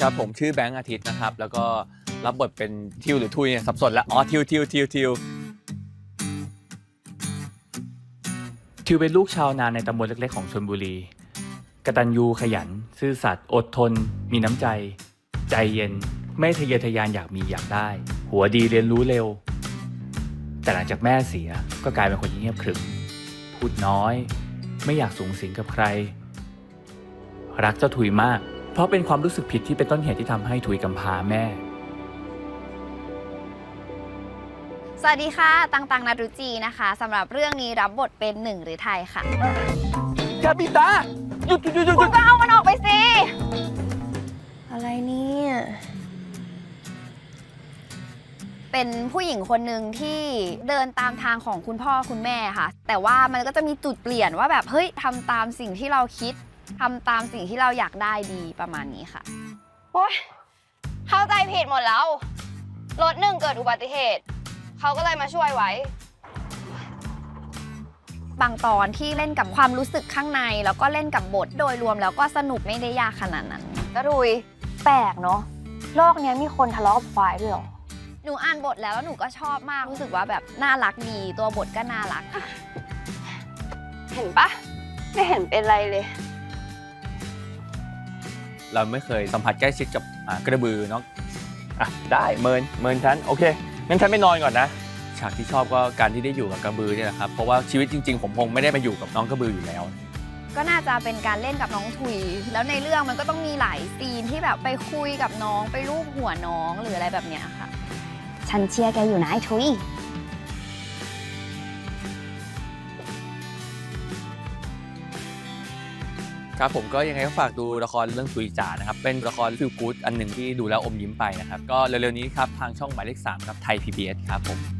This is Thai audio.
ครับผมชื่อแบงค์อาทิตย์นะครับ แล้วก็รับบทเป็นทิวหรือทุยเนี่ยสับสนแล้วอ๋อทิวทิวทิวทิวทิวเป็นลูกชาวนาในตำบลเล็กๆของชลบุรี กตัญญูขยัน ซื่อสัตย์อดทน มีน้ำใจ ใจเย็น ไม่ทะเยอทะยานอยากมีอยากได้ หัวดีเรียนรู้เร็ว แต่หลังจากแม่เสียก็กลายเป็นคนเงียบขรึมพูดน้อย ไม่อยากสูงสิงกับใคร รักเจ้าถุยมาก เพราะเป็นความรู้สึกผิดที่เป็นต้นเหตุที่ทำให้ถุยกำพร้าแม่ สวัสดีค่ะ ตังตังนารุจีนะคะสำหรับเรื่องนี้รับบทเป็นหนึ่งหรือไทยค่ะ กาบิตาหยุดหยุดหยุดหยุดคุณก็เอามันออกไปสิ อะไรเนี่ย เป็นผู้หญิงคนหนึ่งที่เดินตามทางของคุณพ่อคุณแม่ค่ะ แต่ว่ามันก็จะมีจุดเปลี่ยนว่าแบบ เฮ้ยทำตามสิ่งที่เราคิด ทำตามสิ่งที่เราอยากได้ดีประมาณนี้ค่ะ โอ๊ยเข้าใจผิดหมดแล้ว รถหนึ่งเกิดอุบัติเหตุ เขาก็เลยมาช่วยไว้ บางตอนที่เล่นกับความรู้สึกข้างใน แล้วก็เล่นกับบทโดยรวมแล้วก็สนุกไม่ได้ยากขนาดนั้นกระทุยแปลกเนาะโลกเนี้ยมีคนทะเลาะกับควายด้วยเหรอ หนูอ่านบทแล้วแล้วหนูก็ชอบมากรู้สึกว่าแบบน่ารักดี ตัวบทก็น่ารัก เห็นปะไม่เห็นเป็นไรเลย เราไม่เคยสัมผัสใกล้ชิดกับอ่ากระบือเนาะอะได้เมินเมินฉันโอเคงั้นฉันไม่นอนก่อนนะ ฉากที่ชอบก็การที่ได้อยู่กับกระบือเนี่ยแหละครับเพราะว่าชีวิตจริง ๆ ผมคงไม่ได้มาอยู่กับน้องกระบืออยู่แล้ว ก็น่าจะเป็นการเล่นกับน้องถุย แล้วในเรื่องมันก็ต้องมีหลายซีนที่แบบไปคุยกับน้องไปลูบหัวน้องหรืออะไรแบบเนี้ยค่ะ ฉันเชียร์แกอยู่นะไอ้ทุย ครับผมก็ยังไงก็ฝากดูละครเรื่องตุยจ๋านะครับ เป็นละครฟิลกู๊ดอันหนึ่งที่ดูแล้วอมยิ้มไปนะครับ ก็เร็วๆนี้ครับ ทางช่องหมายเลข3ครับไทย PBS ครับผม